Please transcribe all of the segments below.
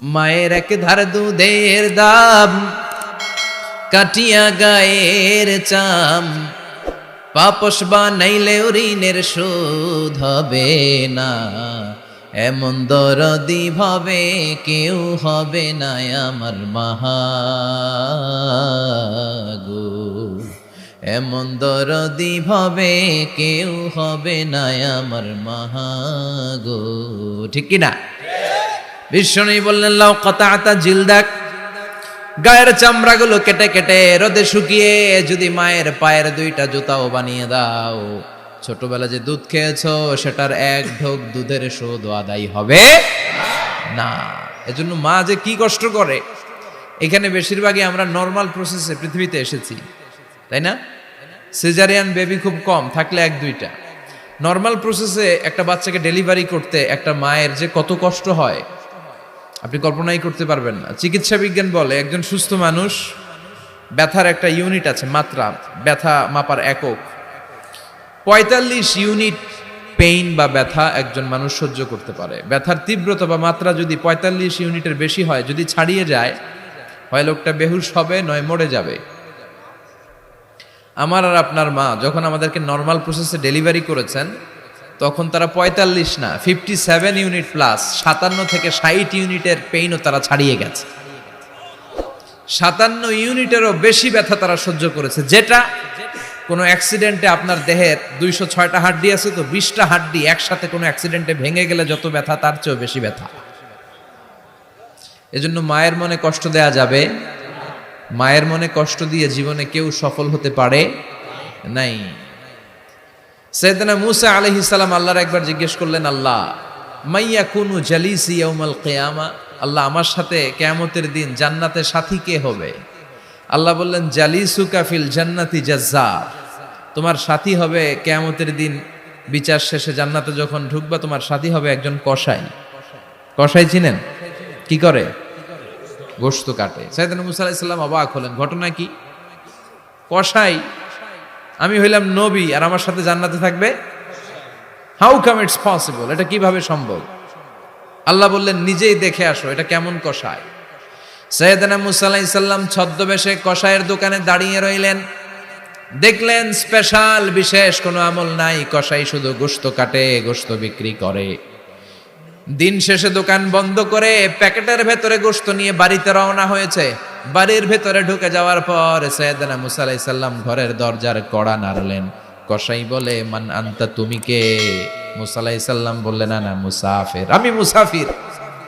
মায়ের এক ধার দুধের দাম, কাটিয়া গায়ের চাম। পাপস বানাইলে ঋণের শোধ হবে না, এমন দরদি ভাবে কেউ হবে না আমার মাহাগো। এমন দরদি ভাবে কেউ হবে না আমার মাহাগো, ঠিক কিনা? বিশ্বনী বললেন লাউ কতাতা জিলদাক। গায়ের চামড়াগুলো কেটে কেটে রোদে শুকিয়ে যদি মায়ের পায়ের দুইটা জুতাও বানিয়ে দাও, ছোটবেলা যে দুধ খেয়েছো, সেটার এক ঢোক দুধের শোধ আদায় হবে না। এজন্য মা যে কি কষ্ট করে। এখানে বেশিরভাগই আমরা নর্মাল প্রসেসে পৃথিবীতে এসেছি, তাই না? সিজারিয়ান বেবি খুব কম, থাকলে এক দুইটা। নর্মাল প্রসেসে একটা বাচ্চাকে ডেলিভারি করতে একটা মায়ের যে কত কষ্ট হয় আপনি কল্পনাই করতে পারবেন না। চিকিৎসা বিজ্ঞান বলে একজন সুস্থ মানুষ ব্যথার একটা ইউনিট আছে, মাত্রা, ব্যথা মাপার একক। পঁয়তাল্লিশ ইউনিট পেইন বা ব্যথা একজন মানুষ সহ্য করতে পারে। ব্যথার তীব্রতা বা মাত্রা যদি পঁয়তাল্লিশ ইউনিটের বেশি হয়, যদি ছাড়িয়ে যায়, হয় লোকটা বেহুশ হবে, নয় মরে যাবে। আমার আর আপনার মা যখন আমাদেরকে নর্মাল প্রসেসে ডেলিভারি করেছেন তখন তারা পঁয়তাল্লিশ না ফিফটি সেভেন ইউনিট প্লাস সাতান্ন থেকে ষাট ইউনিটের পেইনও তারা ছাড়িয়ে গেছে। সাতান্ন ইউনিটেরও বেশি ব্যথা তারা সহ্য করেছে। যেটা কোনো অ্যাক্সিডেন্টে আপনার দেহের দুইশো ছয়টা হাড্ডি আছে তো, বিশটা হাড্ডি একসাথে কোনো অ্যাক্সিডেন্টে ভেঙে গেলে যত ব্যথা, তার চেয়েও বেশি ব্যথা। এজন্য মায়ের মনে কষ্ট দেয়া যাবে। মায়ের মনে কষ্ট দিয়ে জীবনে কেউ সফল হতে পারে নাই। সৈয়দনা মুসা আলহি সালাম আল্লাহর একবার জিজ্ঞেস করলেন, আল্লাহ, মাইয়া কুনু জালিসি ইয়াউমাল কিয়ামা? আল্লাহ, আমার সাথে কেয়ামতের দিন জান্নাতে সাথী কে হবে? আল্লাহ বললেন জালিসু কাফিল জান্নাতি জাজ্জার। তোমার সাথী হবে কেয়ামতের দিন বিচার শেষে জান্নাতে যখন ঢুকবা, তোমার সাথী হবে একজন কসাই। কসাই চিনেন? কি করে? গোস্ত কাটে। সাইদান মুসা আলাইসাল্লাম অবাক হলেন। ঘটনা কি? কসাই আমি হইলাম নবী আর আমার সাথে জান্নাতে থাকবে? হাউ কাম ইটস পসিবল এটা কীভাবে সম্ভব? আল্লাহ বললেন, নিজেই দেখে আসো, এটা কেমন কষায়? সৈয়দনা মুসা আলাইসাল্লাম ছদ্মবেশে কষায়ের দোকানে দাঁড়িয়ে রইলেন। দেখলেন স্পেশাল বিশেষ কোনো আমল নাই, কষাই শুধু গোস্ত কাটে গোস্ত বিক্রি করে। দিন শেষে দোকান বন্ধ করে প্যাকেটের ভেতরে গোস্ত নিয়ে বাড়িতে রওনা হয়েছে। বাড়ির ভেতরে ঢুকে যাওয়ার পর সৈয়দনা মুসা আলাইসাল্লাম ঘরের দরজার কড়া নাড়লেন। কসাই বলে, মান আন্তা, তুমি কে? মুসা আলাইসাল্লাম বললেন, না না, মুসাফির। আমি মুসাফির।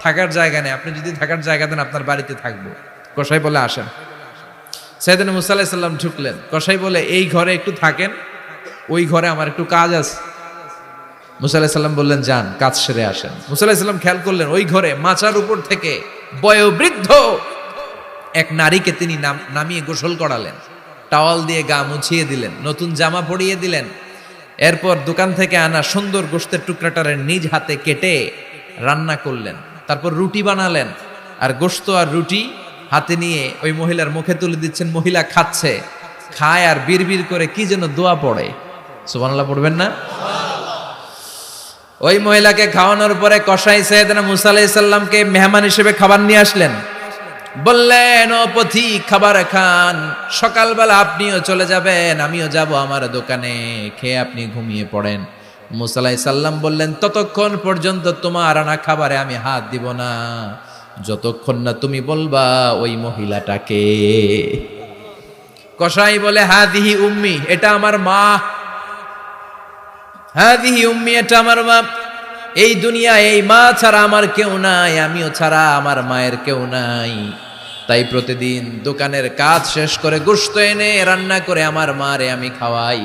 থাকার জায়গা নেই। আপনি যদি থাকার জায়গা দেন, আপনার বাড়িতে থাকব। কসাই বলে, আসেন। সৈয়দনা মুসা আলাইসাল্লাম ঢুকলেন। কসাই বলে, এই ঘরে একটু থাকেন। ওই ঘরে আমার একটু কাজ আছে। মুসা আলাহিসাল্লাম বললেন, যান, কাজ সেরে আসেন। মুসা আলাহিসাল্লাম খেয়াল করলেন, ওই ঘরে মাচার উপর থেকে বয়োবৃদ্ধ এক নারীকে তিনি নাম- নামিয়ে গোসল করালেন। টাওয়াল দিয়ে গা মুছিয়ে দিলেন, নতুন জামা পরিয়ে দিলেন। এরপর দোকান থেকে আনা সুন্দর গোস্তের টুকরাটারে নিজ হাতে কেটে রান্না করলেন, তারপর রুটি বানালেন। আর গোস্ত আর রুটি হাতে নিয়ে ওই মহিলার মুখে তুলে দিচ্ছেন, মহিলা খাচ্ছে, খায় আর বিড়বিড় করে কি যেন দোয়া পড়ে। সুবহানাল্লাহ পড়বেন না? ওই মহিলাকে খাওয়ানোর পরে কসাই সৈয়দনা মুসা আলাইসাল্লামকে মেহমান হিসেবে খাবার নিয়ে আসলেন। বললেন, ও পথি, খাবার খান। সকালবেলা আপনিও চলে যাবেন, আমিও যাব আমার দোকানে। খেয়ে আপনি ঘুমিয়ে পড়েন। মুসালাই সাল্লাম বললেন, ততক্ষণ পর্যন্ত তোমার আনা খাবারে আমি হাত দিব না। যতক্ষণ না তুমি বলবা ওই মহিলাটাকে। কসাই বলে, হাদিহি উম্মি, এটা আমার মা। হাদিহি উম্মি, এটা আমার মা। এই দুনিয়া এই মা ছাড়া আমার কেউ নাই, আমিও ছাড়া আমার মায়ের কেউ নাই। তাই প্রতিদিন দোকানের কাজ শেষ করে গোস্ত এনে রান্না করে আমার মারে আমি খাওয়াই।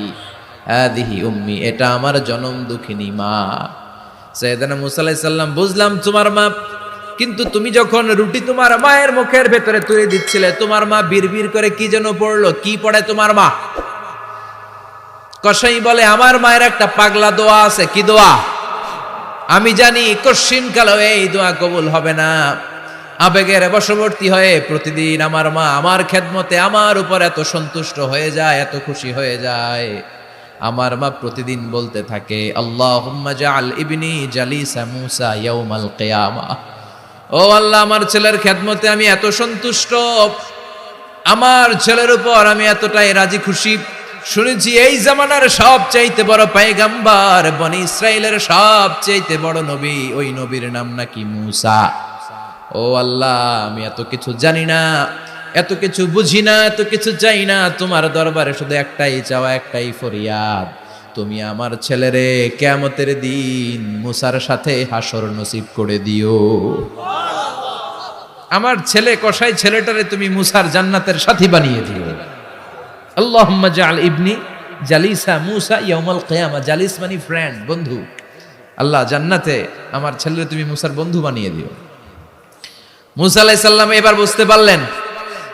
হাদিহি উম্মি, এটা আমার জনম দুঃখিনী মা। সৈয়দানা মুসা আলাইহিস সাল্লাম বুঝলাম তোমার মা, কিন্তু তুমি যখন রুটি তোমার মায়ের মুখের ভেতরে তুলে দিচ্ছিলে, তোমার মা বিড়বিড় করে কি যেন পড়ল, কি পড়ে তোমার মা? কসাই বলে, আমার মায়ের একটা পাগলা দোয়া আছে, কি দোয়া? আমি জানি কশিন কালো এই দোয়া কবুল হবে না। আবেগের বশবর্তী হয়ে প্রতিদিন আমার মা আমার খেদমতে আমার উপর এত সন্তুষ্ট হয়ে যায়, এত খুশি হয়ে যায়। আমার মা প্রতিদিন বলতে থাকে আল্লাহ জাল ইবনি জালিসা মুসা ইয়াউমাল কিয়ামা। ও আল্লাহ, আমার ছেলের খেদমতে আমি এত সন্তুষ্ট। আমার ছেলের উপর আমি এতটাই রাজি খুশি। শুনেছি এই জামানার সব চাইতে বড় পায়গাম্বার বনি ইসরায়েলের সব চাইতে বড় নবী, ওই নবীর নাম নাকি মুসা। ও আল্লাহ, আমি এত কিছু জানি না, এত কিছু বুঝি না, এত কিছু চাই না, তোমার দরবারে শুধু একটাই চাওয়া, একটাই ফরিয়াদ। তুমি আমার ছেলেরে কেমতের দিন মুসার সাথে হাসর নসিব করে দিও। আমার ছেলে কসাই ছেলেটারে তুমি মুসার জান্নাতের সাথী বানিয়ে দিও। আল্লাহুম্মা জাল ইবনি জালিসা মুসা ইয়াউমাল কিয়ামা। জালিস মানে ফ্রেন্ড বন্ধু। আল্লাহ, জান্নাতে আমার ছেলে তুমি মুসার বন্ধু বানিয়ে দিও। মুসা আলাইহিস সালাম এবার বুঝতে পারলেন।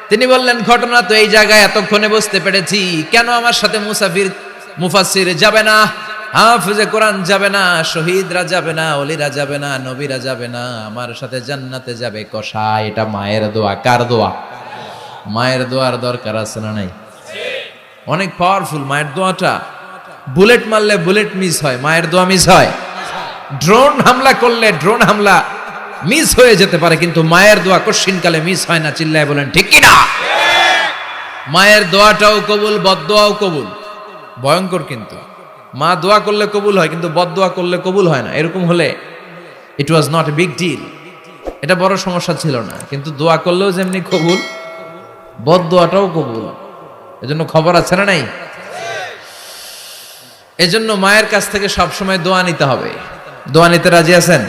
তিনি বললেন, ঘটনা তো এই জায়গায় এতক্ষণে বুঝতে পেরেছি। কেন আমার সাথে মুসাফির মুফাসির যাবে না? হাফিজে কোরআন যাবে না, শহীদরা যাবে না অলিরা যাবে না, নবীরা যাবে না। আমার সাথে জান্নাতে যাবে কষা। এটা মায়ের দোয়া। কার দোয়া? মায়ের দোয়ার দরকার আছে না নাই? অনেক পাওয়ারফুল মায়ের দোয়াটা। বুলেট মারলে বুলেট মিস হয়, মায়ের দোয়া মিস হয়। ড্রোন হামলা করলে ড্রোন হামলা মিস হয়ে যেতে পারে, কিন্তু মায়ের দোয়া কশিনকালে মিস হয় না, চিল্লায় বলেন, ঠিক কি না মায়ের দোয়াটাও কবুল বদদোয়াও কবুল। ভয়ঙ্কর কিন্তু। মা দোয়া করলে কবুল হয়, কিন্তু বদদোয়া করলে কবুল হয় না, এরকম হলে it was not a big deal এটা বড় সমস্যা ছিল না, কিন্তু দোয়া করলেও যেমনি কবুল বদদোয়াটাও কবুল। এজন্য খবর আছে না নাই? এজন্য মায়ের কাছ থেকে সবসময় দোয়া নিতে হবে। দোয়া নিতে রাজি আছেন?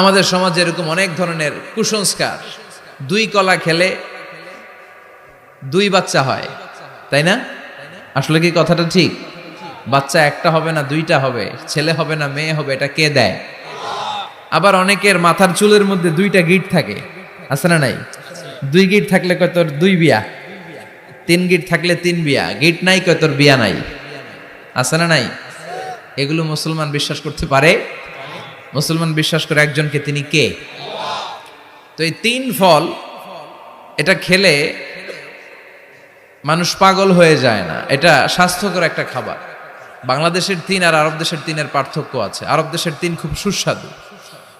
আমাদের সমাজে এরকম অনেক ধরনের কুসংস্কার। দুই কলা খেলে দুই বাচ্চা হয়, তাই না? আসলে কি কথাটা ঠিক? বাচ্চা একটা হবে না, দুইটা হবে। ছেলে হবে না, মেয়ে হবে, এটা কে দেয়? আবার অনেকের মাথার চুলের মধ্যে দুইটা গিট থাকে। আছে না নাই? দুই গিট থাকলে কয় তোর দুই বিয়া? তিন গিট থাকলে তিন বিয়া। গিট নাই কয় তোর বিয়া নাই। আছে না নাই? এগুলো মুসলমান বিশ্বাস করতে পারে? মুসলমান বিশ্বাস করে একজনকে তিনি কে? তো এই তিন ফল, এটা খেলে মানুষ পাগল হয়ে যায় না। এটা স্বাস্থ্যকর একটা খাবার। বাংলাদেশের তিন আর আরব দেশের তিনের পার্থক্য আছে। আরব দেশের তিন খুব সুস্বাদু।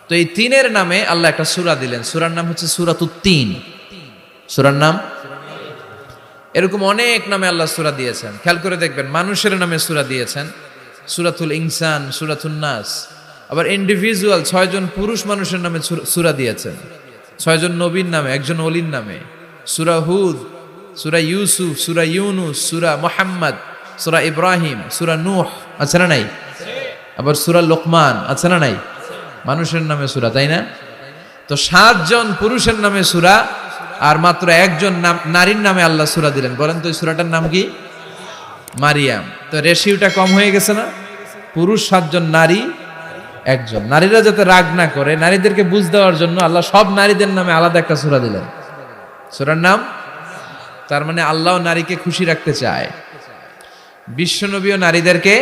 তো এই তিনের নামে আল্লাহ একটা সুরা দিলেন। সুরার নাম হচ্ছে সুরাতুত্তিন সুরার নাম? এরকম অনেক নামে আল্লাহ সুরা দিয়েছেন। খেয়াল করে দেখবেন, মানুষের নামে সুরা দিয়েছেন। সুরাতুল ইনসান সুরাতুল নাস। আবার ইন্ডিভিজুয়াল ছয়জন পুরুষ মানুষের নামে সুরা দিয়েছেন। ছয়জন নবীর নামে, একজন অলির নামে। সুরা হুদ, সুরা ইউসুফ, সুরা ইউনুস, সুরা মোহাম্মদ, সুরা ইব্রাহিম, সুরা নূহ, আছে না নাই? আবার সুরা লোকমান, আছে না নাই? মানুষের নামে সুরা, তাই না? তো সাতজন পুরুষের নামে সুরা আর মাত্র একজন নাম, নারীর নামে আল্লাহ সুরা দিলেন। বলেন তো সুরাটার নাম কি? মারিয়াম। তো রেশিওটা কম হয়ে গেছে না? পুরুষ সাতজন, নারী একজন। নারীরা যাতে রাগ না করে, নারীদেরকে বুঝ দেওয়ার জন্য আল্লাহ সব নারীদের নামে আলাদা একটা সুরা দিলেন। সুরার নাম? তার মানে আল্লাহ নারীকে খুশি রাখতে চায়। বিশ্বনবীও নারীদেরকে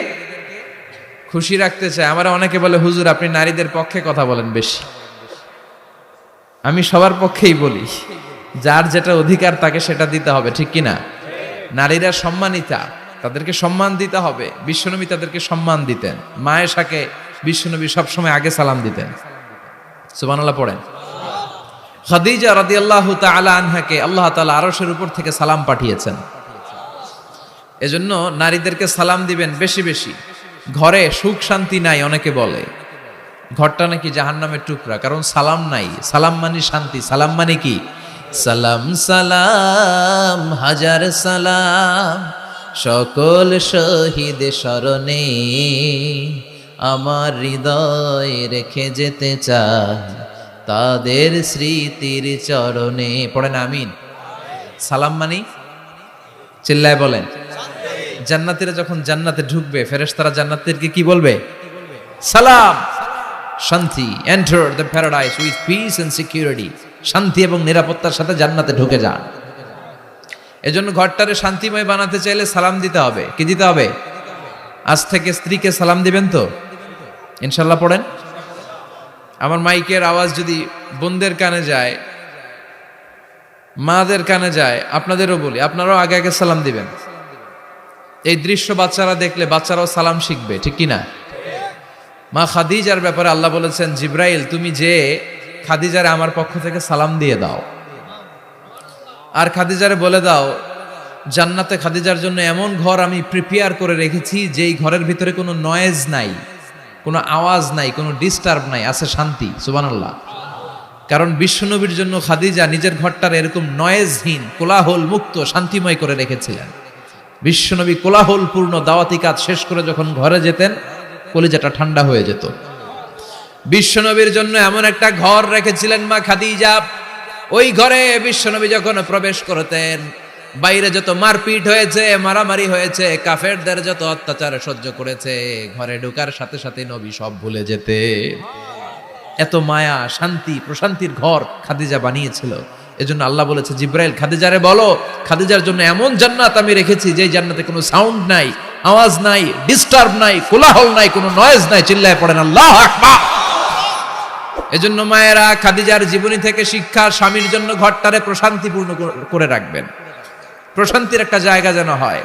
খুশি রাখতে চায়। আমরা অনেকে বলে, হুজুর, আপনি নারীদের পক্ষে কথা বলেন বেশি। আমি সবার পক্ষেই বলি। যার যেটা অধিকার তাকে সেটা দিতে হবে, ঠিক কিনা নারীরা সম্মানিতা, তাদেরকে সম্মান দিতে হবে। বিশ্বনবী তাদেরকে সম্মান দিতেন। মায়েশাকে বিশ্বনবী সবসময় আগে সালাম দিতেন। সুবহানাল্লাহ পড়েন। খাদিজা রাদিয়াল্লাহু তাআলা আনহাকে আল্লাহ তাআলা আরশের উপর থেকে সালাম পাঠিয়েছেন। এজন্য নারীদেরকে সালাম দিবেন বেশি বেশি। ঘরে সুখ শান্তি নাই অনেকে বলে। ঘরটা নাকি জাহান্নামের টুকরা, কারণ সালাম নাই। সালাম মানে শান্তি, সালাম মানে কি? সালাম সালাম, হাজার সালাম। সকল শহীদ স্মরণে আমার হৃদয় রেখে যেতে চাই। তাদের স্মৃতির চরণে পড়েন আমিন। সালাম মানি? চিল্লায় বলেন। জান্নাতিরা যখন জান্নাতে ঢুকবে, ফেরেশতারা জান্নাতীদেরকে কি বলবে? সালাম! শান্তি, enter the paradise with peace and security. শান্তি এবং নিরাপত্তার সাথে জান্নাতে ঢুকে যান। এজন্য ঘরটারে শান্তিময় বানাতে চাইলে সালাম দিতে হবে। কি দিতে হবে? আজ থেকে স্ত্রীকে সালাম দিবেন তো? ইনশাল্লাহ পড়েন? আমার মাইকের আওয়াজ যদি বোনদের কানে যায়, মাদের কানে যায়, আপনাদেরও বলি, আপনারাও আগে আগে সালাম দিবেন। এই দৃশ্য বাচ্চারা দেখলে বাচ্চারাও সালাম শিখবে, ঠিক কি না মা খাদিজার ব্যাপারে আল্লাহ বলেছেন, জিব্রাইল, তুমি যে খাদিজারে আমার পক্ষ থেকে সালাম দিয়ে দাও। আর খাদিজারে বলে দাও, জান্নাতে খাদিজার জন্য এমন ঘর আমি প্রিপেয়ার করে রেখেছি যেই ঘরের ভিতরে কোনো নয়েজ নাই, কোনো আওয়াজ নাই, কোনো ডিস্টার্ব নাই, আছে শান্তি, সুবহানাল্লাহ। কারণ বিশ্বনবীর জন্য খাদিজা নিজের ঘরটার এরকম নয়েজহীন কোলাহল মুক্ত শান্তিময় করে রেখেছিলেন। বিশ্বনবী কোলাহলপূর্ণ দাওয়াতি কাজ শেষ করে যখন ঘরে যেতেন, কলিজাটা ঠান্ডা হয়ে যেত। বিশ্বনবীর জন্য এমন একটা ঘর রেখেছিলেন মা খাদিজা। ওই ঘরে বিশ্বনবী যখন প্রবেশ করতেন, বাইরে যত মারপিট হয়েছে, মারামারি হয়েছে, কাফেরদের যত অত্যাচার সহ্য করেছে, ঘরে ঢুকার সাথে সাথে নবী সব ভুলে যেতে। এত মায়া, শান্তি, প্রশান্তির ঘর খাদিজা বানিয়েছিল। এজন্য আল্লাহ বলেছে, জিব্রাইল, খাদিজারে বলো, খাদিজার জন্য এমন জান্নাত আমি রেখেছি যে জান্নাতে কোনো সাউন্ড নাই, আওয়াজ নাই ডিস্টার্ব নাই, কোলাহল নাই, কোনো নয়েজ নাই, চিল্লায় পড়েন আল্লাহ আকবার। এজন্য মায়েরা খাদিজার জীবনী থেকে শিক্ষা স্বামীর জন্য ঘরটারে প্রশান্তিপূর্ণ করে রাখবেন। প্রশান্তির একটা জায়গা যেন হয়।